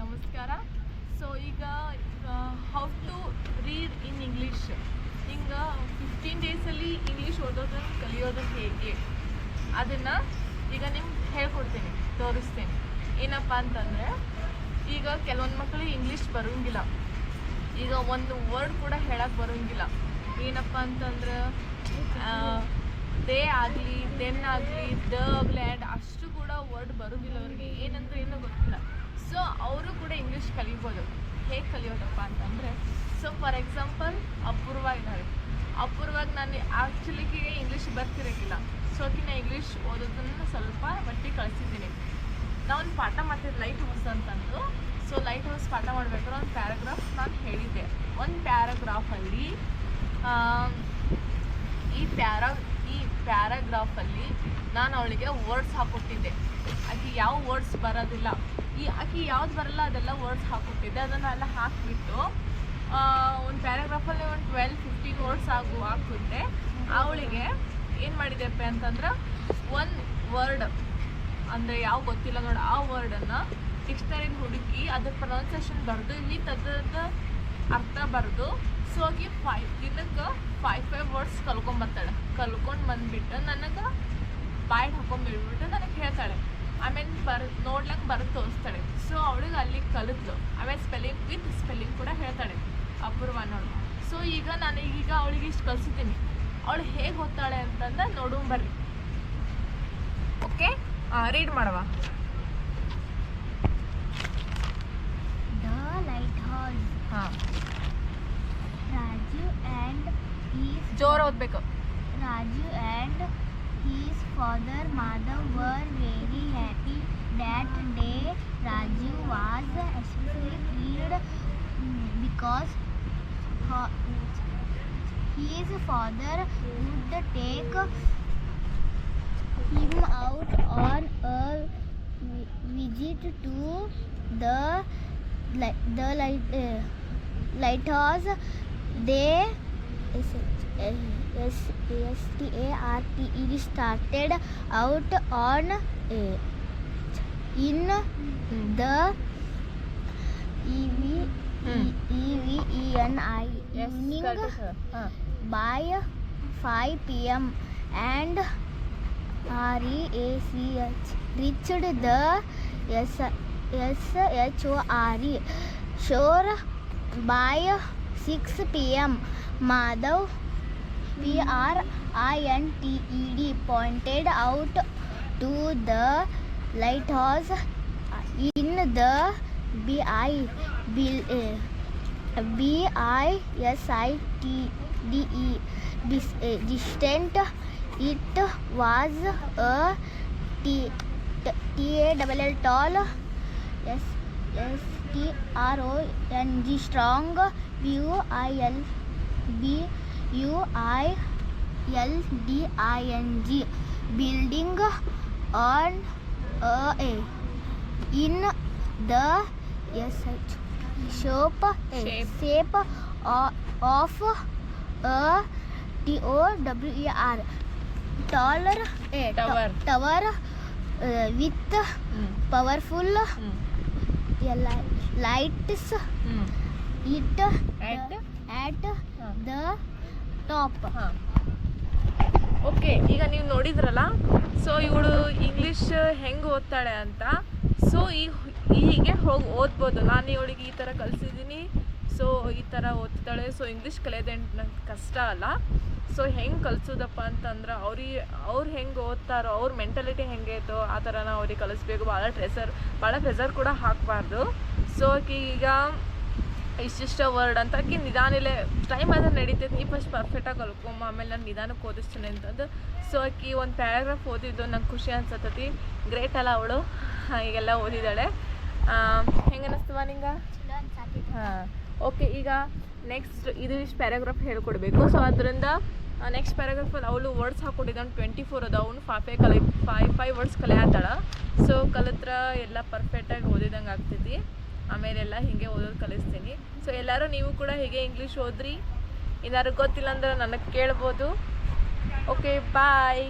ನಮಸ್ಕಾರ. ಸೊ ಈಗ how to read in English ಹಿಂಗೆ ಫಿಫ್ಟೀನ್ ಡೇಸಲ್ಲಿ ಇಂಗ್ಲೀಷ್ ಓದೋದನ್ನು ಕಲಿಯೋದು ಹೇಗೆ? ಅದನ್ನು ಈಗ ನಿಮ್ಗೆ ಹೇಳ್ಕೊಡ್ತೀನಿ, ತೋರಿಸ್ತೀನಿ. ಏನಪ್ಪ ಅಂತಂದರೆ, ಈಗ ಕೆಲವೊಂದು ಮಕ್ಕಳಿಗೆ ಇಂಗ್ಲೀಷ್ ಬರೋಂಗಿಲ್ಲ. ಈಗ ಒಂದು ವರ್ಡ್ ಕೂಡ ಹೇಳಕ್ಕೆ ಬರೋಂಗಿಲ್ಲ. ಏನಪ್ಪ ಅಂತಂದ್ರೆ ದೇ ಆಗಲಿ ದೆನ್ ಆಗಲಿ ದ ಆ್ಯಂಡ್ ಅಷ್ಟು ಕೂಡ ವರ್ಡ್ ಬರೋದಿಲ್ಲ ಅವ್ರಿಗೆ ಏನಂದ್ರೆ ಏನೂ ಗೊತ್ತಿಲ್ಲ ಸೊ ಅವರು ಕೂಡ ಇಂಗ್ಲೀಷ್ ಕಲಿಬೋದು. ಹೇಗೆ ಕಲಿಯೋದಪ್ಪ ಅಂತಂದರೆ ಸೊ ಫಾರ್ ಎಕ್ಸಾಂಪಲ್ ಅಪೂರ್ವ ಇದ್ದಾರೆ. ಅಪೂರ್ವಾಗಿ ನಾನು ಆ್ಯಕ್ಚುಲಿಗೆ ಇಂಗ್ಲೀಷ್ ಬರ್ತಿರೋಕ್ಕಿಲ್ಲ ಸೊ ಆಕಿನ ಇಂಗ್ಲೀಷ್ ಓದೋದನ್ನು ಸ್ವಲ್ಪ ಮಟ್ಟಿಗೆ ಕಳಿಸಿದ್ದೀನಿ. ನಾನು ಒಂದು ಪಾಠ ಮಾಡ್ತಿದ್ದೆ ಲೈಟ್ ಹೌಸ್ ಅಂತಂದು. ಸೊ ಲೈಟ್ ಹೌಸ್ ಪಾಠ ಮಾಡಬೇಕಾದ್ರೆ ಒಂದು ಪ್ಯಾರಾಗ್ರಾಫ್ ನಾನು ಹೇಳಿದ್ದೆ. ಒಂದು ಪ್ಯಾರಾಗ್ರಾಫಲ್ಲಿ ಈ ಪ್ಯಾರಾ ಈ ಪ್ಯಾರಾಗ್ರಾಫಲ್ಲಿ ನಾನು ಅವಳಿಗೆ ವರ್ಡ್ಸ್ ಹಾಕ್ಕೊಟ್ಟಿದ್ದೆ ಆಕೆ ಯಾವ ವರ್ಡ್ಸ್ ಬರೋದಿಲ್ಲ. ಈ ಆಕೆ ಯಾವ್ದು ಬರಲ್ಲ, ಅದೆಲ್ಲ ವರ್ಡ್ಸ್ ಹಾಕೊಟ್ಟಿದ್ದೆ ಅದನ್ನೆಲ್ಲ ಹಾಕಿಬಿಟ್ಟು ಒಂದು ಪ್ಯಾರಾಗ್ರಾಫಲ್ಲಿ ಒಂದು ಟ್ವೆಲ್ ಫಿಫ್ಟೀನ್ ವರ್ಡ್ಸ್ ಆಗು, ಹಾಕಿಬಿಟ್ಟೆ. ಅವಳಿಗೆ ಏನು ಮಾಡಿದೆಪ್ಪ ಅಂತಂದ್ರೆ, ಒಂದು ವರ್ಡ್ ಅಂದರೆ ಯಾವ ಗೊತ್ತಿಲ್ಲ ನೋಡಿ, ಆ ವರ್ಡನ್ನು ಡಿಕ್ಷನರಿನ ಹುಡುಕಿ ಅದ್ರ ಪ್ರೊನೌನ್ಸಿಯೇಷನ್ ಬರೆದು, ಇಲ್ಲಿ ತದ್ದ ಅರ್ಥ ಬರೆದು ಸೊ ಆಗಿ ಫೈವ್ ದಿನಕ್ಕೆ ಫೈವ್ ಫೈವ್ ವರ್ಡ್ಸ್ ಕಲ್ಕೊಂಬರ್ತಾಳೆ ಕಲ್ಕೊಂಡು ಬಂದ್ಬಿಟ್ಟು ನನಗೆ ಬಾಯ್ ಹಾಕೊಂಡ್ಬಿಡ್ಬಿಟ್ಟು ನನಗೆ ಹೇಳ್ತಾಳೆ. ಆಮೇಲೆ ಬರ್ ನೋಡ್ಲಂಗೆ ಬರೆದು ತೋರಿಸ್ತಾಳೆ. ಸೊ ಅವಳಿಗೆ ಅಲ್ಲಿ ಕಲಿತ್ಲು ಆಮೇಲೆ ಸ್ಪೆಲ್ಲಿಂಗ್ ವಿತ್ ಸ್ಪೆಲ್ಲಿಂಗ್ ಕೂಡ ಹೇಳ್ತಾಳೆ ಅಪೂರ್ವ ಅನ್ನೋಳು ಸೊ ಈಗ ನಾನು ಈಗ ಅವಳಿಗೆ ಇಷ್ಟು ಕಲಿಸಿದ್ದೀನಿ. ಅವಳು ಹೇಗೆ ಓದ್ತಾಳೆ ಅಂತಂದ್ರೆ ನೋಡು ಬರ್ರಿ. ಓಕೆ ರೀಡ್ ಮಾಡುವ ಜೋರ್ ಓದ್ಬೇಕು. Raju and his father mother were very happy that day. Raju was especially pleased because his father would take him out on a visit to the the light uh, lighthouse. They S-T-A-R-T-E started out on a. In the E-V E-V-E-N-I evening by 5 p.m. and R-E-A-C-H reached the S-H-O-R-E shore by 6 p.m. Madhav P R I N T E D pointed out to the lighthouse in the B I B I S I T D E uh, distant. It was a T T A double L tall S S T R O N G strong view I L B U-I-L-D-I-N-G. Building on a, a. In the yes, shape, shape. shape of, a T-O-W-E-R. Taller a tower, tower uh, with mm. powerful mm. lights. Mm. It at, at the top ಹಾಂ. Okay ಈಗ ನೀವು ನೋಡಿದ್ರಲ್ಲ? So ಇವಳು English ಹೆಂಗೆ ಓದ್ತಾಳೆ ಅಂತ. So ಈ ಹೀಗೆ ಹೋಗಿ ಓದ್ಬೋದು. ನಾನು ಇವಳಿಗೆ ಈ ಥರ ಕಲಿಸಿದ್ದೀನಿ ಸೊ ಈ ಥರ ಓದ್ತಾಳೆ. ಸೊ ಇಂಗ್ಲೀಷ್ ಕಲಿಯೋದೇನು ನಂಗೆ ಕಷ್ಟ ಅಲ್ಲ. ಸೊ ಹೆಂಗೆ ಕಲಿಸೋದಪ್ಪ ಅಂತಂದ್ರೆ ಅವ್ರಿಗೆ ಅವ್ರು ಹೆಂಗೆ ಓದ್ತಾರೋ, ಅವ್ರ ಮೆಂಟಾಲಿಟಿ ಹೆಂಗೆ ಐತೋ ಆ ಥರನ ಅವ್ರಿಗೆ ಕಲಿಸ್ಬೇಕು. ಭಾಳ ಪ್ರೆಸರ್ ಭಾಳ ಪ್ರೆಸರ್ ಕೂಡ ಹಾಕಬಾರ್ದು. ಸೊ ಈಗ ಇಷ್ಟಿಷ್ಟ ವರ್ಡ್ ಅಂತ. ಆಕೆ ನಿಧಾನ ಇಲ್ಲೇ ಟೈಮ್ ಆದ್ರೆ ನಡೀತೈತೆ ನೀ ಫಸ್ಟ್ ಪರ್ಫೆಕ್ಟಾಗಿ ಕಲ್ಕೊಂಬ ಆಮೇಲೆ ನಾನು ನಿಧಾನಕ್ಕೆ ಓದಿಸ್ತೀನಿ ಅಂತಂದು ಸೊ ಆಕಿ ಒಂದು ಪ್ಯಾರಾಗ್ರಾಫ್ ಓದಿದ್ದು ನಂಗೆ ಖುಷಿ ಅನ್ಸತ್ತತಿ. ಗ್ರೇಟ್ ಅಲ್ಲ ಅವಳು. ಈಗೆಲ್ಲ ಓದಿದ್ದಾಳೆ. ಹೆಂಗೆ ಅನ್ನಿಸ್ತವ ನಿಂಗೆ? ಹಾಂ. ಓಕೆ ಈಗ ನೆಕ್ಸ್ಟ್ ಇದು ಇಷ್ಟು ಪ್ಯಾರಾಗ್ರಾಫ್ ಹೇಳ್ಕೊಡ್ಬೇಕು. ಸೊ ಅದರಿಂದ ನೆಕ್ಸ್ಟ್ ಪ್ಯಾರಾಗ್ರಾಫಲ್ಲಿ ಅವಳು ವರ್ಡ್ಸ್ ಹಾಕ್ಕೊಟ್ಟಿದ್ದಾನೆ ಟ್ವೆಂಟಿ ಫೋರ್ ಅದ. ಅವನು ಫೈ ಫೈ ಕಲಿ ಫೈವ್ ಫೈವ್ ವರ್ಡ್ಸ್ ಆತಾಳ. ಸೊ ಕಲಿತ್ರ ಎಲ್ಲ ಪರ್ಫೆಕ್ಟಾಗಿ ಓದಿದಂಗೆ ಆಗ್ತೈತಿ. ಆಮೇಲೆಲ್ಲ ಹೀಗೆ ಓದೋದು ಕಲಿಸ್ತೀನಿ. ಸೊ ಎಲ್ಲರೂ ನೀವು ಕೂಡ ಹೀಗೆ ಇಂಗ್ಲೀಷ್ ಓದ್ರಿ. ಏನಾದ್ರು ಗೊತ್ತಿಲ್ಲ ಅಂದ್ರೆ ನನಗೆ ಕೇಳ್ಬೋದು. Okay bye